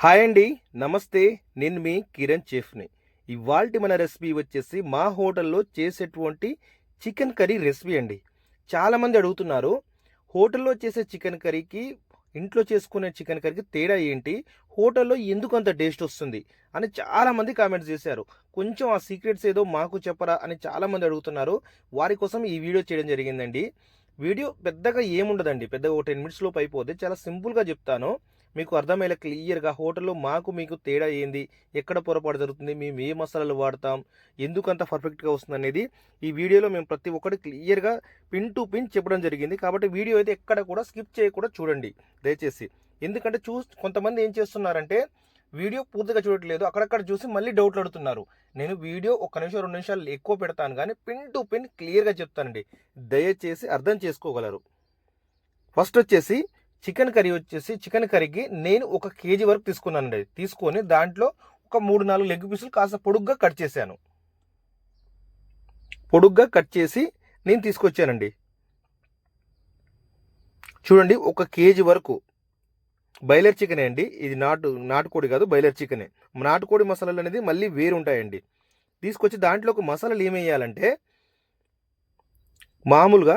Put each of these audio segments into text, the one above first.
Hi అండి. నమస్తే. నేను మీ కిరణ్ చెఫ్ని. ఇవాల్టి మన రెసిపీ వచ్చేసి మా హోటల్లో చేసేటువంటి చికెన్ కర్రీ రెసిపీ అండి. చాలామంది అడుగుతున్నారు హోటల్లో చేసే చికెన్ కర్రీకి ఇంట్లో చేసుకునే చికెన్ కర్రీకి తేడా ఏంటి? హోటల్లో ఎందుకు అంత టేస్ట్ వస్తుంది? అని చాలామంది కామెంట్స్ చేశారు. కొంచెం ఆ సీక్రెట్స్ ఏదో మాకు చెప్పరా అని చాలామంది అడుగుతున్నారు. వారి కోసం ఈ వీడియో చేయడం జరిగిందండి. వీడియో పెద్దగా ఏముండదండి. పెద్దగా ఒక టెన్ మినిట్స్ లోపు అయిపోతే చాలా సింపుల్గా చెప్తాను. మీకు అర్థమయ్యేలా క్లియర్గా హోటల్లో మాకు మీకు తేడా ఏంది? ఎక్కడ పొరపాటు జరుగుతుంది? మేము ఏ మసాలాలు వాడతాం? ఎందుకు అంత పర్ఫెక్ట్గా వస్తుంది అనేది ఈ వీడియోలో మేము ప్రతి ఒక్కటి క్లియర్గా పిన్ టు పిన్ చెప్పడం జరిగింది. కాబట్టి వీడియో అయితే ఎక్కడ కూడా స్కిప్ చేయకుండా చూడండి. దయచేసి ఎందుకంటే చూ కొంతమంది ఏం చేస్తున్నారంటే వీడియో పూర్తిగా చూడట్లేదు. అక్కడక్కడ చూసి మళ్ళీ డౌట్లు అడుగుతున్నారు. నేను వీడియో ఒక నిమిషం రెండు నిమిషాలు ఎక్కువ పెడతాను కానీ పిన్ టు పిన్ క్లియర్గా చెప్తానండి. దయచేసి అర్థం చేసుకోగలరు. ఫస్ట్ వచ్చేసి చికెన్ కర్రీ వచ్చేసి చికెన్ కర్రీకి నేను ఒక కేజీ వరకు తీసుకున్నానండి. తీసుకొని దాంట్లో ఒక మూడు నాలుగు లెగ్ పీసులు కాస్త పొడుగ్గా కట్ చేశాను. పొడుగ్గా కట్ చేసి నేను తీసుకొచ్చానండి. చూడండి ఒక కేజీ వరకు బయలర్ చికెన్ అండి. ఇది నాటు నాటుకోడి కాదు బయలర్ చికెనే. నాటుకోడి మసాలాలు అనేది మళ్ళీ వేరు ఉంటాయండి. తీసుకొచ్చి దాంట్లో ఒక మసాలాలు ఏమేయాలంటే మామూలుగా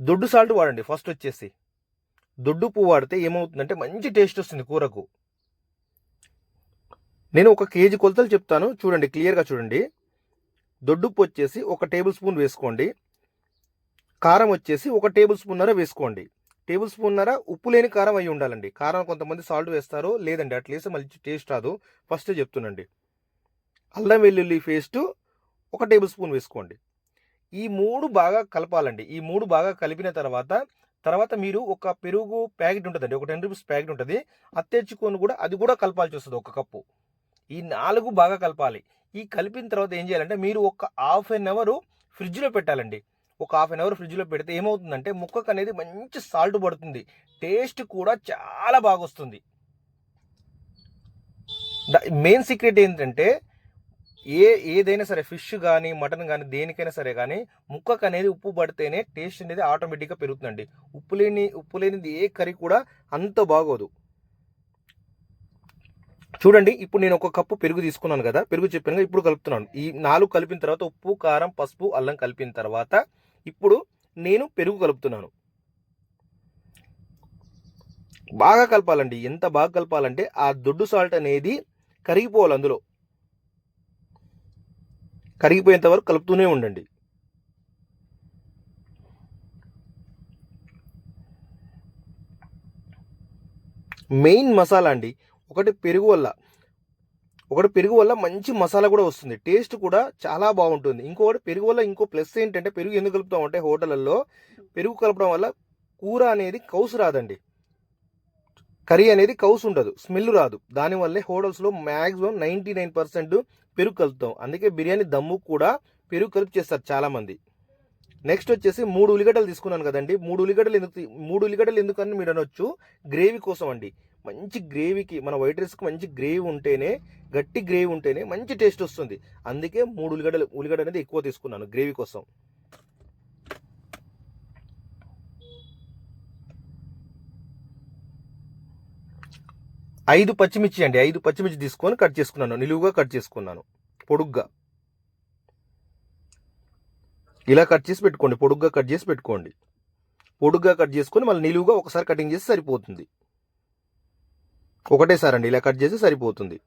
దొడ్డు సాల్ట్ వాడండి ఫస్ట్ వచ్చేసి. దొడ్డు పువ్వు వాడితే ఏమవుతుందంటే మంచి టేస్ట్ వస్తుంది కూరకు. నేను ఒక కేజీ కొలతలు చెప్తాను. చూడండి క్లియర్గా చూడండి. దొడ్డుప్పు వచ్చేసి ఒక టేబుల్ స్పూన్ వేసుకోండి. కారం వచ్చేసి ఒక టేబుల్ స్పూన్నర వేసుకోండి. టేబుల్ స్పూన్నర ఉప్పు లేని కారం అయి ఉండాలండి. కారం కొంతమంది సాల్ట్ వేస్తారు లేదండి అట్లీస్ట్ మంచి టేస్ట్ రాదు. ఫస్ట్ చెప్తున్నాండి అల్లం వెల్లుల్లి పేస్ట్ ఒక టేబుల్ స్పూన్ వేసుకోండి. ఈ మూడు బాగా కలపాలండి. ఈ మూడు బాగా కలిపిన తర్వాత తర్వాత మీరు ఒక పెరుగు ప్యాకెట్ ఉంటుందండి ఒక టెన్ రూపీస్ ప్యాకెట్ ఉంటుంది. అది తెచ్చుకొని కూడా అది కూడా కలపాల్సి వస్తుంది ఒక కప్పు. ఈ నాలుగు బాగా కలపాలి. ఈ కలిపిన తర్వాత ఏం చేయాలంటే మీరు ఒక హాఫ్ అన్ అవర్ ఫ్రిడ్జ్లో పెట్టాలండి. ఒక హాఫ్ అన్ అవర్ ఫ్రిడ్జ్లో పెడితే ఏమవుతుందంటే ముక్కకు అనేది మంచి సాల్ట్ పడుతుంది. టేస్ట్ కూడా చాలా బాగా వస్తుంది. మెయిన్ సీక్రెట్ ఏంటంటే ఏ ఏదైనా సరే ఫిష్ కానీ మటన్ కానీ దేనికైనా సరే కానీ ముక్కకు అనేది ఉప్పు పడితేనే టేస్ట్ అనేది ఆటోమేటిక్గా పెరుగుతుందండి. ఉప్పు లేని ఉప్పు లేనిది ఏ కర్రీ కూడా అంత బాగోదు. చూడండి ఇప్పుడు నేను ఒక కప్పు పెరుగు తీసుకున్నాను కదా పెరుగు చెప్పాను కదా ఇప్పుడు కలుపుతున్నాను. ఈ నాలుగు కలిపిన తర్వాత ఉప్పు కారం పసుపు అల్లం కలిపిన తర్వాత ఇప్పుడు నేను పెరుగు కలుపుతున్నాను. బాగా కలపాలండి. ఎంత బాగా కలపాలంటే ఆ దొడ్డు సాల్ట్ అనేది కరిగిపోవాలి అందులో. కరిగిపోయేంత వరకు కలుపుతూనే ఉండండి. మెయిన్ మసాలా అండి. ఒకటి పెరుగు వల్ల ఒకటి పెరుగు వల్ల మంచి మసాలా కూడా వస్తుంది. టేస్ట్ కూడా చాలా బాగుంటుంది. ఇంకొకటి పెరుగు వల్ల ఇంకో ప్లస్ ఏంటంటే పెరుగు ఎందుకు కలుపుతాం అంటే హోటళ్ళల్లో పెరుగు కలపడం వల్ల కూర అనేది కౌసు రాదండి. కర్రీ అనేది కౌస్ ఉండదు స్మెల్ రాదు. దానివల్లే హోటల్స్లో మ్యాక్సిమం నైంటీ నైన్ పర్సెంట్ పెరుగు కలుపుతాం. అందుకే బిర్యానీ దమ్ము కూడా పెరుగు కలిపి చేస్తారు చాలామంది. నెక్స్ట్ వచ్చేసి మూడు ఉల్లిగడ్డలు తీసుకున్నాను కదండి. మూడు ఉల్లిగడ్డలు ఎందుకు మూడు ఉల్లిగడ్డలు ఎందుకని మీరు అనొచ్చు? గ్రేవీ కోసం అండి. మంచి గ్రేవీకి మన వైట్ రైస్కి మంచి గ్రేవీ ఉంటేనే గట్టి గ్రేవీ ఉంటేనే మంచి టేస్ట్ వస్తుంది. అందుకే మూడు ఉల్లిగడ్డలు ఉల్లిగడ్డ అనేది ఎక్కువ తీసుకున్నాను గ్రేవీ కోసం. ఐదు పచ్చిమిర్చి అండి ఐదు పచ్చిమిర్చి తీసుకొని కట్ చేసుకున్నాను. నిలువుగా కట్ చేసుకున్నాను. పొడుగ్గా. ఇలా కట్ చేసి పెట్టుకోండి. పొడుగ్గా కట్ చేసి పెట్టుకోండి. పొడుగ్గా కట్ చేసుకొని మళ్ళీ నిలువుగా ఒకసారి కటింగ్ చేసి సరిపోతుంది. ఒకటేసారి అండి ఇలా కట్ చేసి సరిపోతుంది.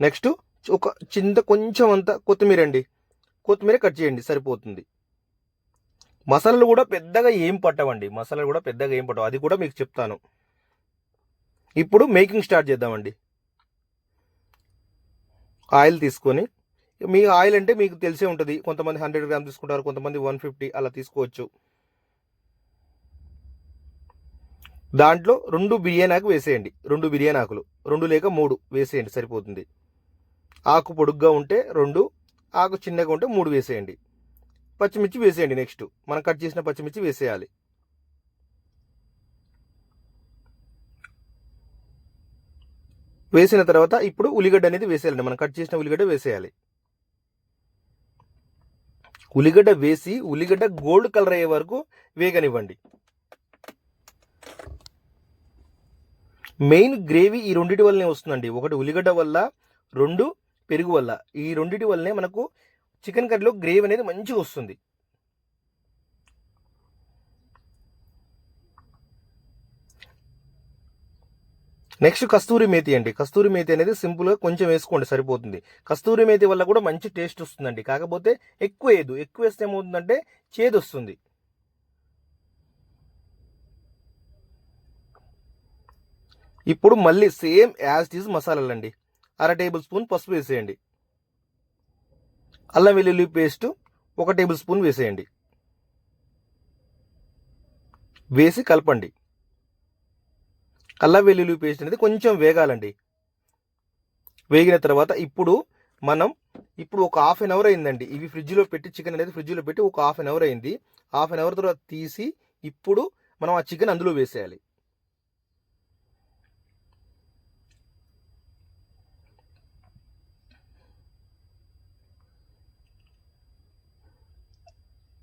నెక్స్ట్ ఒక చింత కొంచెం అంత కొత్తిమీర అండి. కొత్తిమీర కట్ చేయండి సరిపోతుంది. మసాలాలు కూడా పెద్దగా ఏం పట్టవండి. మసాలాలు కూడా పెద్దగా ఏం పట్టవు. అది కూడా మీకు చెప్తాను. ఇప్పుడు మేకింగ్ స్టార్ట్ చేద్దామండి. ఆయిల్ తీసుకొని మీ ఆయిల్ అంటే మీకు తెలిసే ఉంటుంది. కొంతమంది హండ్రెడ్ గ్రామ్ తీసుకుంటారు కొంతమంది వన్ ఫిఫ్టీ అలా తీసుకోవచ్చు. దాంట్లో రెండు బిర్యానీ ఆకు వేసేయండి. రెండు బిర్యానీ ఆకులు. రెండు లేక మూడు వేసేయండి సరిపోతుంది. ఆకు పొడుగ్గా ఉంటే రెండు ఆకు చిన్నగా ఉంటే మూడు వేసేయండి. పచ్చిమిర్చి వేసేయండి నెక్స్ట్. మనం కట్ చేసిన పచ్చిమిర్చి వేసేయాలి. వేసిన తర్వాత ఇప్పుడు ఉల్లిగడ్డ అనేది వేసేయాలండి. మనం కట్ చేసిన ఉల్లిగడ్డ వేసేయాలి. ఉల్లిగడ్డ వేసి ఉల్లిగడ్డ గోల్డ్ కలర్ అయ్యే వరకు వేగనివ్వండి. మెయిన్ గ్రేవీ ఈ రెండిటి వల్లనే వస్తుందండి. ఒకటి ఉల్లిగడ్డ వల్ల రెండు పెరుగు వల్ల. ఈ రెండిటి వల్లనే మనకు చికెన్ కర్రీలో గ్రేవీ అనేది మంచిగా వస్తుంది. నెక్స్ట్ కస్తూరి మేతి అండి. కస్తూరి మేతి అనేది సింపుల్గా కొంచెం వేసుకోండి సరిపోతుంది. కస్తూరి మేతి వల్ల కూడా మంచి టేస్ట్ వస్తుందండి. కాకపోతే ఎక్కువ వేయదు. ఎక్కువ వేస్తే ఏమవుతుందంటే చేదు వస్తుంది. ఇప్పుడు మళ్ళీ సేమ్ యాజ్ టీజ్ మసాలాలు అండి అర టేబుల్ స్పూన్ పసుపు వేసేయండి. అల్లం వెల్లుల్లి పేస్ట్ ఒక టేబుల్ స్పూన్ వేసేయండి. వేసి కలపండి. అల్లం వెల్లుల్లి పేస్ట్ అనేది కొంచెం వేగాలండి. వేగిన తర్వాత ఇప్పుడు మనం ఇప్పుడు ఒక హాఫ్ అన్ అవర్ అయిందండి. ఇవి ఫ్రిడ్జ్లో పెట్టి చికెన్ అనేది ఫ్రిడ్జ్లో పెట్టి ఒక హాఫ్ అన్ అవర్ అయింది. హాఫ్ అన్ అవర్ తర్వాత తీసి ఇప్పుడు మనం ఆ చికెన్ అందులో వేసేయాలి.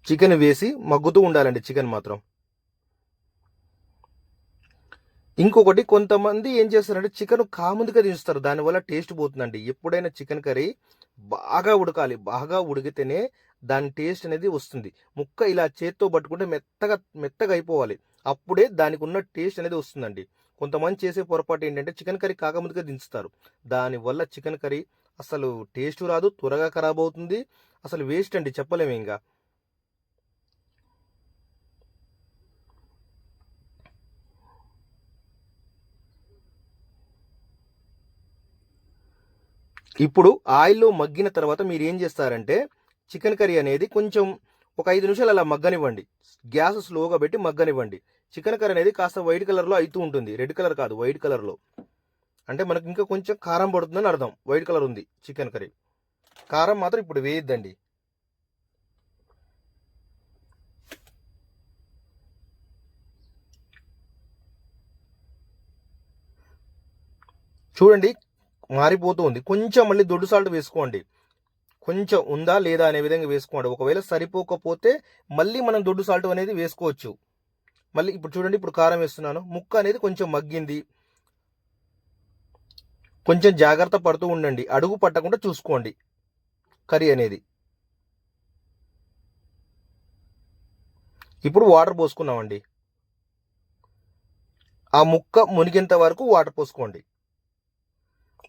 చికెన్ వేసి మగ్గుతూ ఉండాలండి చికెన్ మాత్రం. ఇంకొకటి కొంతమంది ఏం చేస్తారంటే చికెన్ కాముందుగా దించుతారు దానివల్ల టేస్ట్ పోతుందండి. ఎప్పుడైనా చికెన్ కర్రీ బాగా ఉడకాలి. బాగా ఉడికితేనే దాని టేస్ట్ అనేది వస్తుంది. ముక్క ఇలా చేత్తో పట్టుకుంటే మెత్తగా మెత్తగా అయిపోవాలి. అప్పుడే దానికి ఉన్న టేస్ట్ అనేది వస్తుందండి. కొంతమంది చేసే పొరపాటు ఏంటంటే చికెన్ కర్రీ కాకముందుగా దించుతారు. దానివల్ల చికెన్ కర్రీ అసలు టేస్ట్ రాదు త్వరగా ఖరాబ్ అవుతుంది. అసలు వేస్ట్ అండి చెప్పలేము ఇంకా ఇప్పుడు ఆయిల్లో మగ్గిన తర్వాత మీరు ఏం చేస్తారంటే చికెన్ కర్రీ అనేది కొంచెం ఒక ఐదు నిమిషాలు అలా మగ్గనివ్వండి. గ్యాస్ స్లోగా పెట్టి మగ్గనివ్వండి. చికెన్ కర్రీ అనేది కాస్త వైట్ కలర్లో అవుతూ ఉంటుంది. రెడ్ కలర్ కాదు వైట్ కలర్లో. అంటే మనకి ఇంకా కొంచెం కారం పడుతుందని అర్థం. వైట్ కలర్ ఉంది చికెన్ కర్రీ. కారం మాత్రం ఇప్పుడు వేయద్దండి. చూడండి మారిపోతూ ఉంది కొంచెం మళ్ళీ దొడ్డు సాల్ట్ వేసుకోండి. కొంచెం ఉందా లేదా అనే విధంగా వేసుకోండి. ఒకవేళ సరిపోకపోతే మళ్ళీ మనం దొడ్డు సాల్ట్ అనేది వేసుకోవచ్చు. మళ్ళీ ఇప్పుడు చూడండి ఇప్పుడు కారం వేస్తున్నాను. ముక్క అనేది కొంచెం మగ్గింది. కొంచెం జాగ్రత్త పడుతూ ఉండండి. అడుగు పట్టకుండా చూసుకోండి. కర్రీ అనేది. ఇప్పుడు వాటర్ పోసుకున్నామండి ఆ ముక్క మునిగేంత వరకు వాటర్ పోసుకోండి.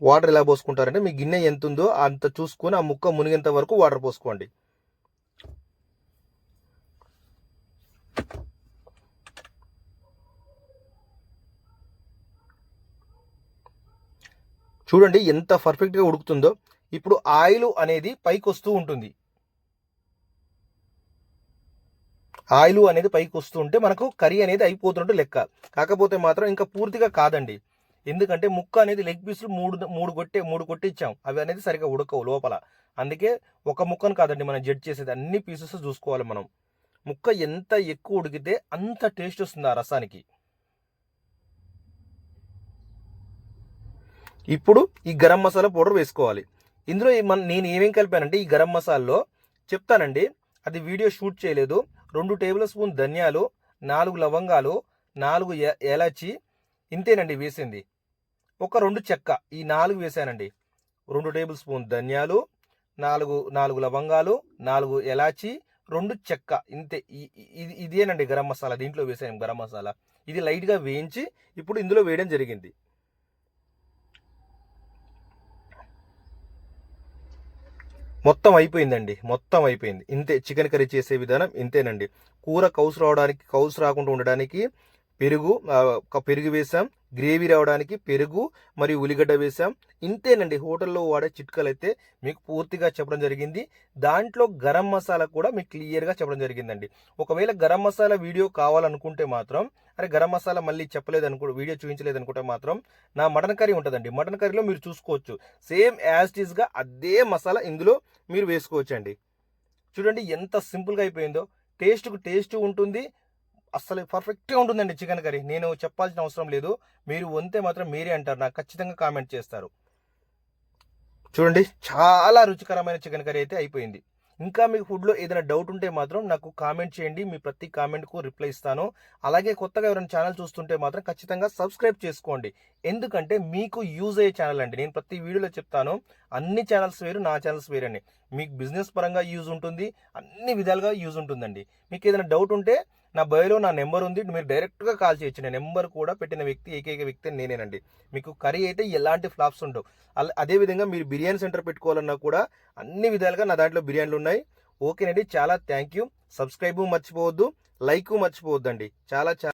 వాటర్ ఎలా పోసుకుంటారంటే మీ గిన్నె ఎంత ఉందో అంత చూసుకొని ఆ ముక్క మునిగేంత వరకు వాటర్ పోసుకోండి. చూడండి ఎంత పర్ఫెక్ట్గా ఉడుకుతుందో. ఇప్పుడు ఆయిల్ అనేది పైకి వస్తూ ఉంటుంది. ఆయిల్ అనేది పైకి వస్తూ ఉంటే మనకు కర్రీ అనేది అయిపోతుంటే లెక్క. కాకపోతే మాత్రం ఇంకా పూర్తిగా కాదండి. ఎందుకంటే ముక్క అనేది లెగ్ పీసులు మూడు మూడు కొట్టే మూడు కొట్టించాం అవి అనేది సరిగా ఉడకవు లోపల. అందుకే ఒక ముక్కను కాదండి మనం జడ్జ్ చేసేది. అన్ని పీసెస్ చూసుకోవాలి మనం. ముక్క ఎంత ఎక్కువ ఉడికితే అంత టేస్ట్ వస్తుంది ఆ రసానికి. ఇప్పుడు ఈ గరం మసాలా పౌడర్ వేసుకోవాలి. ఇందులో మన నేను ఏమేం కలిపానంటే ఈ గరం మసాలాలో చెప్తానండి. అది వీడియో షూట్ చేయలేదు. రెండు టేబుల్ స్పూన్ ధనియాలు నాలుగు లవంగాలు నాలుగు ఏలాచి ఇంతేనండి వేసింది. ఒక రెండు చెక్క ఈ నాలుగు వేసానండి. రెండు టేబుల్ స్పూన్ ధనియాలు నాలుగు నాలుగు లవంగాలు నాలుగు ఎలాచి రెండు చెక్క. ఇంతే ఇది ఇదేనండి గరం మసాలా దీంట్లో వేసాను గరం మసాలా. ఇది లైట్గా వేయించి ఇప్పుడు ఇందులో వేయడం జరిగింది. మొత్తం అయిపోయిందండి మొత్తం అయిపోయింది. ఇంతే చికెన్ కర్రీ చేసే విధానం ఇంతేనండి. కూర కౌసు రావడానికి కౌసు రాకుండా ఉండడానికి పెరుగు పెరుగు వేసాం గ్రేవీ రావడానికి పెరుగు మరియు ఉల్లిగడ్డ వేసాం ఇంతేనండి హోటల్లో వాడే చిట్కలు అయితే మీకు పూర్తిగా చెప్పడం జరిగింది. దాంట్లో గరం మసాలా కూడా మీకు క్లియర్గా చెప్పడం జరిగిందండి. ఒకవేళ గరం మసాలా వీడియో కావాలనుకుంటే మాత్రం అరే గరం మసాలా మళ్ళీ చెప్పలేదు అనుకో వీడియో చూపించలేదు అనుకుంటే మాత్రం నా మటన్ కర్రీ ఉంటుందండి. మటన్ కర్రీలో మీరు చూసుకోవచ్చు. సేమ్ యాజ్ ఈజ్గా అదే మసాలా ఇందులో మీరు వేసుకోవచ్చు అండి చూడండి ఎంత సింపుల్గా అయిపోయిందో. టేస్ట్కు టేస్ట్ ఉంటుంది. అసలు పర్ఫెక్ట్గా ఉంటుందండి చికెన్ కర్రీ. నేను చెప్పాల్సిన అవసరం లేదు. మీరు వంతే మాత్రం మీరే అంటారు. నాకు ఖచ్చితంగా కామెంట్ చేస్తారు. చూడండి చాలా రుచికరమైన చికెన్ కర్రీ అయితే అయిపోయింది. ఇంకా మీకు ఫుడ్లో ఏదైనా డౌట్ ఉంటే మాత్రం నాకు కామెంట్ చేయండి. మీ ప్రతి కామెంట్కు రిప్లై ఇస్తాను. అలాగే కొత్తగా ఎవరైనా ఛానల్ చూస్తుంటే మాత్రం ఖచ్చితంగా సబ్స్క్రైబ్ చేసుకోండి. ఎందుకంటే మీకు యూజ్ అయ్యే ఛానల్ అండి. నేను ప్రతి వీడియోలో చెప్తాను. అన్ని ఛానల్స్ వేరు నా ఛానల్స్ వేరని మీకు బిజినెస్ పరంగా యూజ్ ఉంటుంది. అన్ని విధాలుగా యూజ్ ఉంటుందండి. మీకు ఏదైనా డౌట్ ఉంటే నా బయోలో నా నెంబర్ ఉంది. మీరు డైరెక్ట్గా కాల్ చేయొచ్చు. నేను నెంబర్ కూడా పెట్టిన వ్యక్తి ఏకైక వ్యక్తి నేనేనండి. మీకు కర్రీ అయితే ఎలాంటి ఫ్లాప్స్ ఉండవు. అలా అదేవిధంగా మీరు బిర్యానీ సెంటర్ పెట్టుకోవాలన్నా కూడా అన్ని విధాలుగా నా దాంట్లో బిర్యానీలు ఉన్నాయి. ఓకేనండి. చాలా థ్యాంక్ యూ. సబ్స్క్రైబ్ మర్చిపోవద్దు. లైక్ మర్చిపోవద్దండి. చాలా చాలా